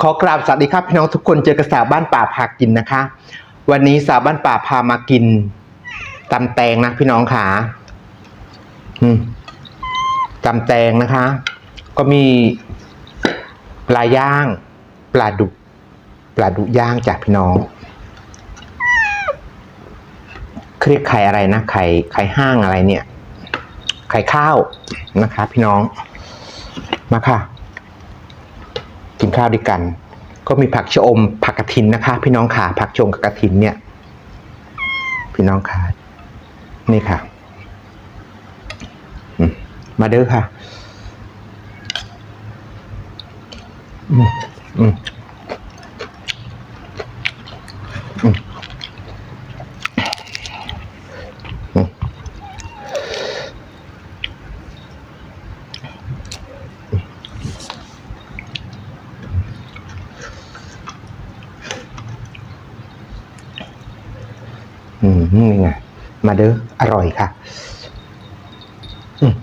ขอกราบสวัสดีครับพี่น้องทุกคนเจอกับสาวบ้านป่าพากินนะคะ วันนี้สาวบ้านป่าพามากินตำแตงนะพี่น้องขาอืมตำแตงนะคะ ก็มีปลาย่าง ปลาดุกปลาดุย่างจากพี่น้องเรียกไข่อะไรนะไข่ไข่ห้างอะไรเนี่ย ไข่ข้าวนะคะ พี่น้องมาค่ะ กินข้าวด้วยกัน ก็มีผักชะอมผักกระถินนะคะ พี่น้องค่ะผักชะอมกับกระถินเนี่ย พี่น้องค่ะนี่ค่ะมาเด้อค่ะ อืมอืม นี่ไงมาเด้ออร่อยค่ะอืม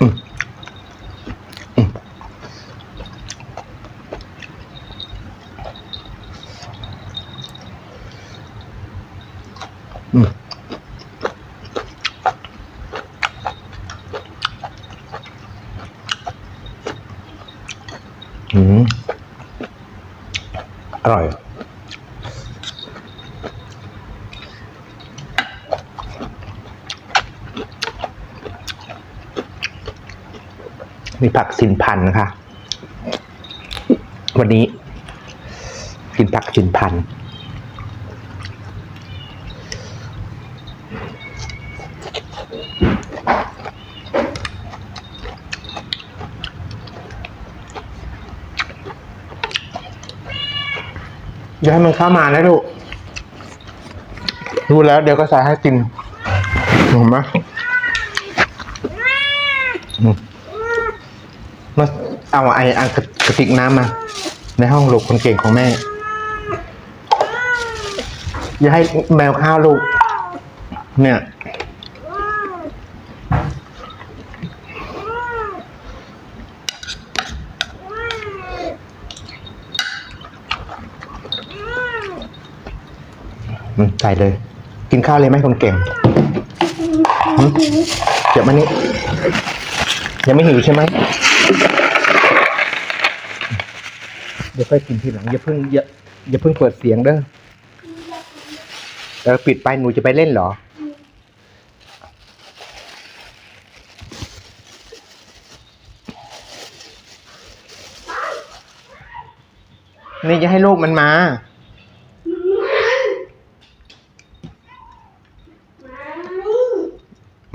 อืมอืมอ ร่อย มีผักสินพันธ์นะคะ วันนี้ กินผักสินพันธุ์ อย่าให้มันเข้ามานะลูกรู้แล้วเดี๋ยวก็ใส่ให้กินเห็นไหมอืมมาเอาไอ้อันกระติกน้ำมา ในห้องลูกคนเก่งของแม่ อย่าให้แมวข้าวลูก เนี่ย อืมใส่เลย กินข้าวเลยไหมคนเก่งหึเดี๋ยวมานี่ยังไม่หิวใช่ไหมเดี๋ยวค่อยกินทีหลังอย่าเพิ่งอย่าอย่าเพิ่งเปิดเสียงเด้อเออปิดไปหนูจะไปเล่นเหรอ นี่จะให้ลูกมันมา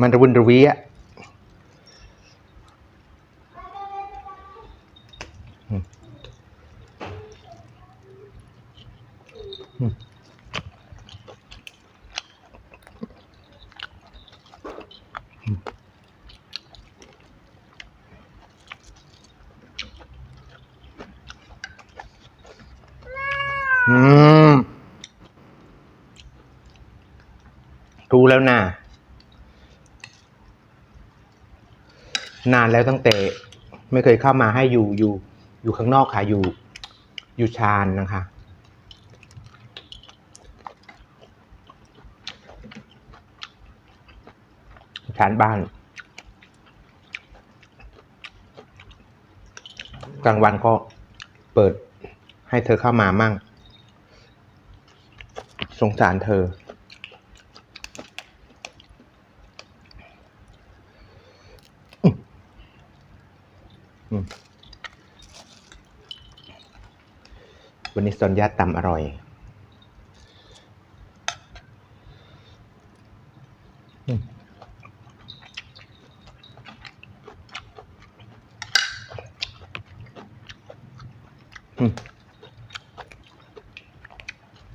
มันระวนระวีอะอืมอืมอืมรู้แล้วนะ นานแล้วตั้งแต่ไม่เคยเข้ามาให้อยู่อยู่ อยู่ข้างนอกค่ะอยู่ อยู่ชานนะคะชานบ้านกลางวันก็เปิดให้เธอเข้ามามั่ง สงสารเธอ วันนี้ซอนยาตำอร่อย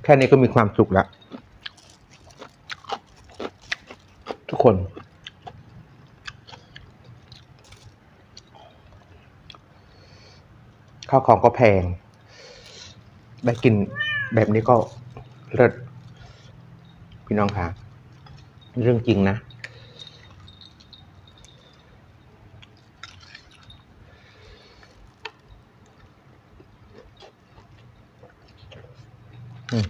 แค่นี้ก็มีความสุขแล้ว ทุกคน ข้าวของก็แพง ได้กินแบบนี้ก็เลิศพี่น้องค่ะ เรื่องจริงนะ อืม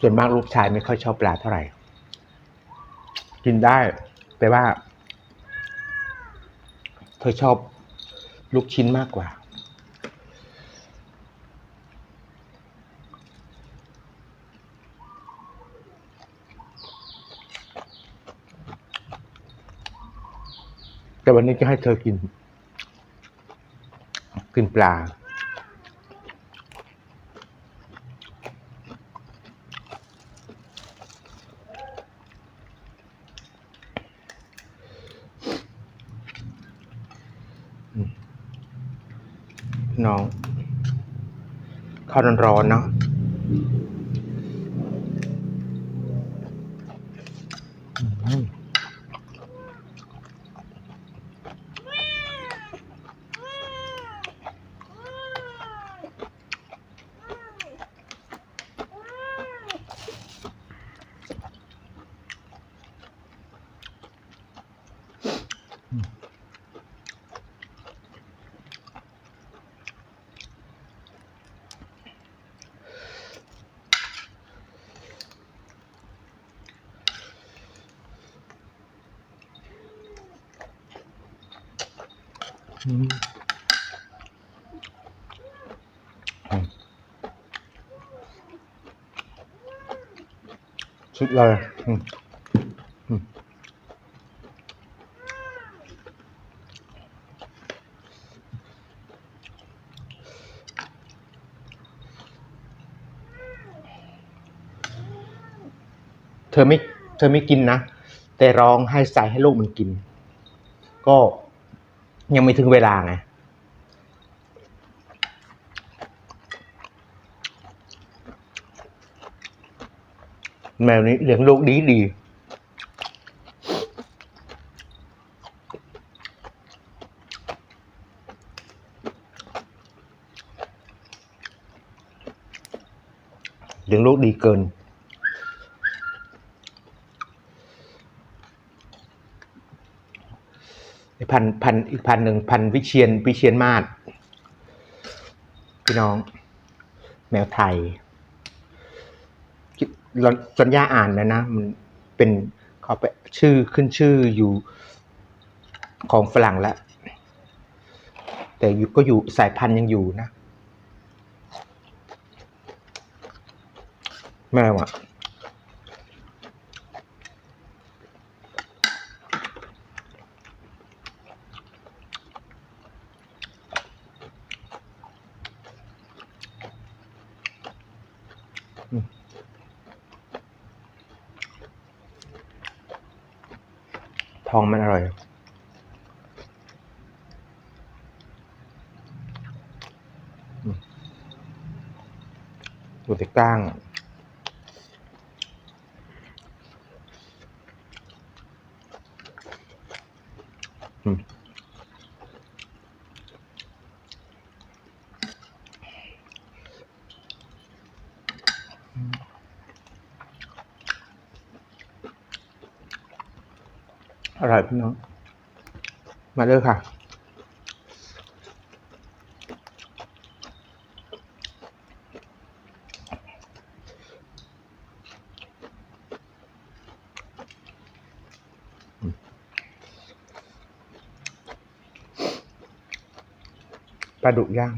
ส่วนมากลูกชายไม่ค่อยชอบปลาเท่าไหร่ กินได้แต่ว่า เธอชอบลูกชิ้นมากกว่า แต่วันนี้จะให้เธอกิน กินปลาาวร้อนๆเนาะอืม อืมอืมสุดเลยอืมอืมเธอไม่ เธอไม่กินนะ แต่ร้องให้ใส่ให้ลูกมันกิน ก็ ยังไม่ถึงเวลาไงแมวนี้เลี้ยงลูกดีดีเลี้ยงลูกดีเกิน ไอ้ พันพันอีกพันหนึ่งพันวิเชียนวิเชียนมาศพี่น้อง แมวไทยคิดจนย่าอ่านนะนะ มันเป็นเขาไปชื่อขึ้นชื่ออยู่ของฝรั่งแล้ว แต่อยู่ก็อยู่สายพันธุ์ยังอยู่นะ แมวอะ ทองมันอร่อย ดูสิก้าง อืม อร่อยพี่น้อง มาเลยค่ะ ปลาดุกย่าง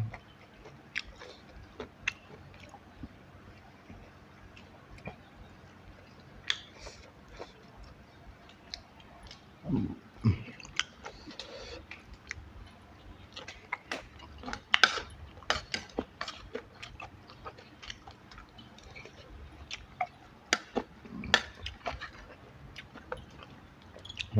ใ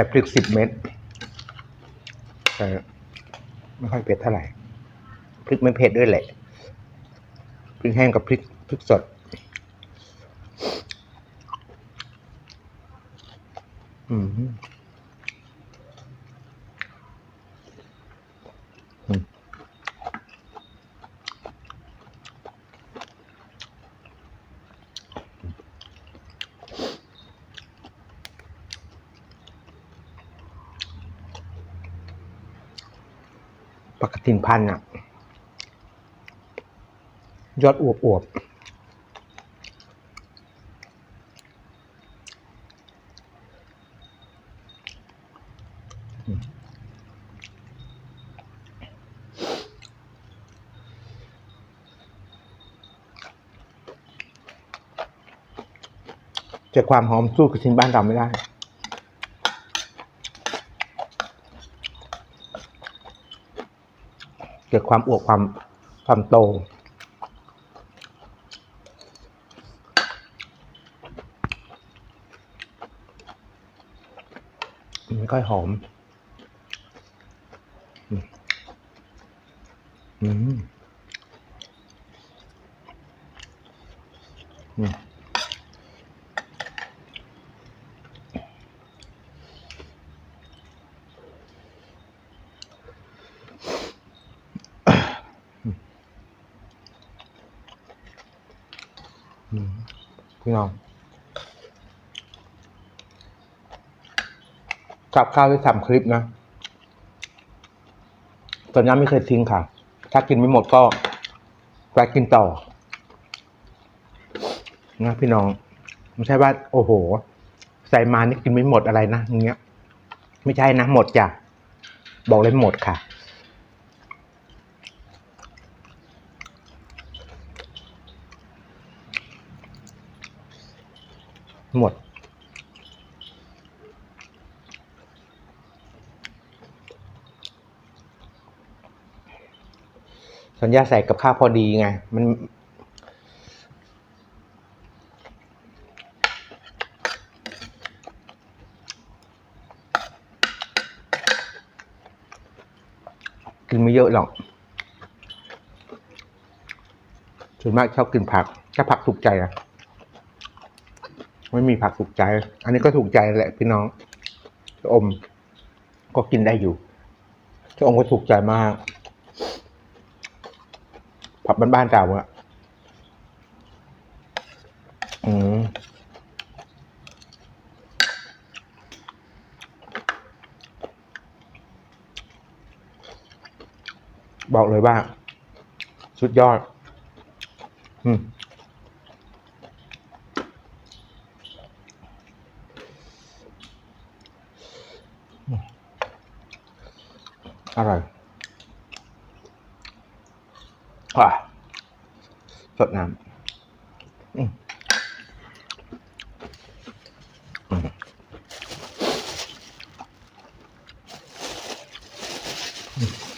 ส่พริกสิบเม็ดแต่ไม่ค่อยเผ็ดเท่าไหร่พริกไม่เผ็ดด้วยแหละพริกแห้งกับพริกพริกสด อืม กตินพันธุ์อะ ยอดอวบอวบอืมแต่ความหอมสู้กระทินบ้านเราไม่ได้ เกิดความอวบความความโต มันก็หอม อืมอืมอืมอืม พี่น้องกับข้าวที่ทำคลิปนะตอนนี้ไม่เคยทิ้งค่ะ ถ้ากินไม่หมดก็ไปกินต่อ นะพี่น้อง ไม่ใช่ว่า โอ้โห ใส่มานี่กินไม่หมดอะไรนะอย่างเงี้ย ไม่ใช่นะ หมดจ้ะ บอกเลยหมดค่ะ หมด สัญญาใส่กับข้าวพอดีไง มัน กินไม่เยอะหรอกส่วนมากชอบกินผัก ถ้าผักถูกใจอะ ไม่มีผักถูกใจ อันนี้ก็ถูกใจแหละพี่น้องชะอมก็กินได้อยู่ชะอมก็ถูกใจมาก ผับบ้านๆเราอะอืมบอกเลยว่า สุดยอด อืม อร่อยอะสดน้ำอืมอืม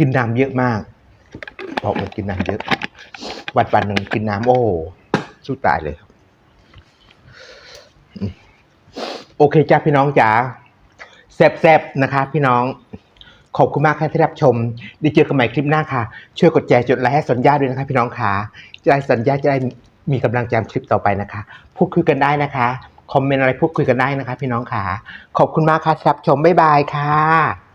กินน้ำเยอะมากบอกเลยกินน้ำเยอะ วันวันหนึ่งกินน้ำโอ้โหสู้ตายเลย โอเคจ้าพี่น้องจ๋าแซบๆนะคะ พี่น้องขอบคุณมากค่ะที่รับชมได้เจอกันใหม่คลิปหน้าค่ะ ช่วยกดแชร์จดไลค์ให้สัญญาด้วยนะคะ พี่น้องค่ะจะได้สัญญาจะได้มีกำลังใจคลิปต่อไปนะคะ พูดคุยกันได้นะคะ คอมเมนต์อะไรพูดคุยกันได้นะคะ พี่น้องค่ะ ขอบคุณมากค่ะที่รับชมบ๊ายบายค่ะ